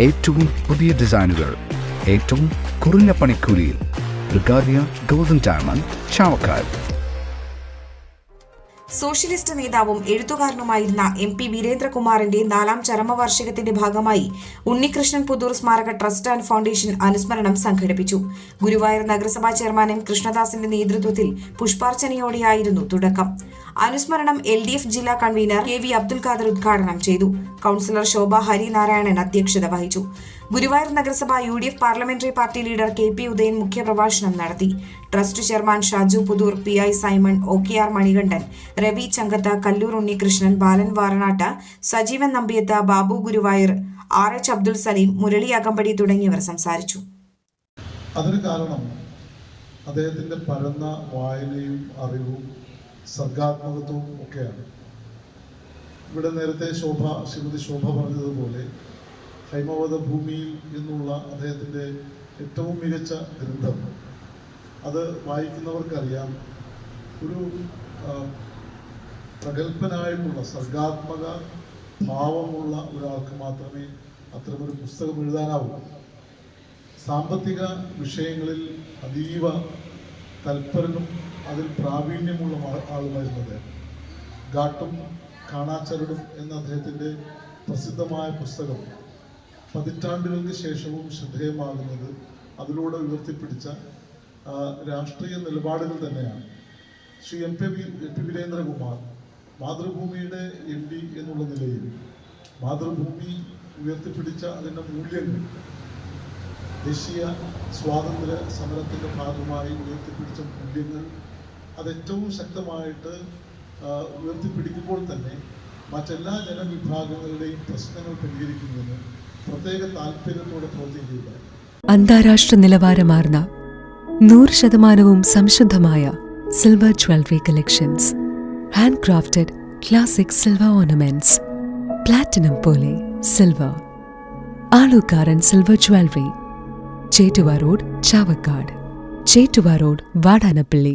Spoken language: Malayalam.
ഏറ്റവും പുതിയ ഡിസൈനുകൾ ഏറ്റവും കുറഞ്ഞ പണിക്കൂലിയിൽ. ബ്രിഗാദിയ ഗോൾഡൻ ഡയമണ്ട് ചാവക്കാട്. സോഷ്യലിസ്റ്റ് നേതാവും എഴുത്തുകാരനുമായിരുന്ന എം പി വീരേന്ദ്രകുമാറിന്റെ നാലാം ചരമവാർഷികത്തിന്റെ ഭാഗമായി ഉണ്ണികൃഷ്ണൻ പുതൂർ സ്മാരക ട്രസ്റ്റ് ആൻഡ് ഫൗണ്ടേഷൻ അനുസ്മരണം സംഘടിപ്പിച്ചു. ഗുരുവായൂർ നഗരസഭാ ചെയർമാൻ എം കൃഷ്ണദാസിന്റെ നേതൃത്വത്തിൽ പുഷ്പാർച്ചനയോടെയായിരുന്നു തുടക്കം. അനുസ്മരണം എൽ ഡി എഫ് ജില്ലാ കൺവീനർ കെ വി അബ്ദുൽ ഖാദർ ഉദ്ഘാടനം ചെയ്തു. കൌൺസിലർ ശോഭ ഹരിനാരായണൻ അധ്യക്ഷത വഹിച്ചു. ഗുരുവായൂർ നഗരസഭ U D F parliamentary party leader K P Udayan മുഖ്യപ്രഭാഷണം നടത്തി. Trust chairman Shaju Puthur P I Simon O K R Manikandan Ravi Changath Kallur Unnikrishnan Balan Varanatt Sajeevan Nambiath Babu Guruvayur R H Abdul Saleem Murali Akampadi തുടങ്ങിയവർ സംസാരിച്ചു. അതിന് കാരണം അദ്ദേഹത്തിന്റെ പരന്ന വായനയും അറിവും സർഗാത്മകത്വവും ഒക്കെയാണ്. ഇവിടെ നേരത്തെ ശോഭ ശ്രീമതി ശോഭ പറഞ്ഞതുപോലെ ഹൈമവത ഭൂമിയിൽ എന്നുള്ള അദ്ദേഹത്തിന്റെ ഏറ്റവും മികച്ച ഗ്രന്ഥം. അത് വായിക്കുന്നവർക്കറിയാം. ഒരു പ്രഗത്ഭനായിട്ടുള്ള സർഗാത്മക ഭാവമുള്ള ഒരാൾക്ക് മാത്രമേ അത്തരമൊരു പുസ്തകം എഴുതാനാവൂ. സാമ്പത്തിക വിഷയങ്ങളിൽ അതീവ തൽപരനും അതിൽ പ്രാവീണ്യമുള്ള ആ- ആളുമായിരുന്നു അദ്ദേഹം ഗാട്ടും കാണാച്ചരടും എന്ന അദ്ദേഹത്തിന്റെ പ്രസിദ്ധമായ പുസ്തകം പതിറ്റാണ്ടുകൾക്ക് ശേഷവും ശ്രദ്ധേയമാകുന്നത് അതിലൂടെ ഉയർത്തിപ്പിടിച്ച രാഷ്ട്രീയ നിലപാടുകൾ തന്നെയാണ്. Shri M P V M P Veerendrakumar മാതൃഭൂമിയുടെ എം ഡി എന്നുള്ള നിലയിൽ മാതൃഭൂമി ഉയർത്തിപ്പിടിച്ച അതിന്റെ മൂല്യങ്ങൾ ദേശീയ സ്വാതന്ത്ര്യ സമരത്തിന്റെ ഭാഗമായി ഉയർത്തിപ്പിടിച്ച മൂല്യങ്ങൾ അത് ഏറ്റവും ശക്തമായിട്ട് ഉയർത്തിപ്പിടിക്കുമ്പോൾ തന്നെ മറ്റെല്ലാ ജനവിഭാഗങ്ങളുടെയും പ്രശ്നങ്ങൾ പരിഹരിക്കുന്നതിന് പ്രത്യേക താല്പര്യത്തോടെ പ്രവർത്തിക്കുക അന്താരാഷ്ട്ര നിലവാരമാർന്ന നൂറ് ശതമാനവും സംശുദ്ധമായ silver jewellery collections hand crafted classic silver ornaments platinum പോലെ silver Alukkaran silver jewellery Chettuva road Chavakkad. Chettuva road Vadanappally.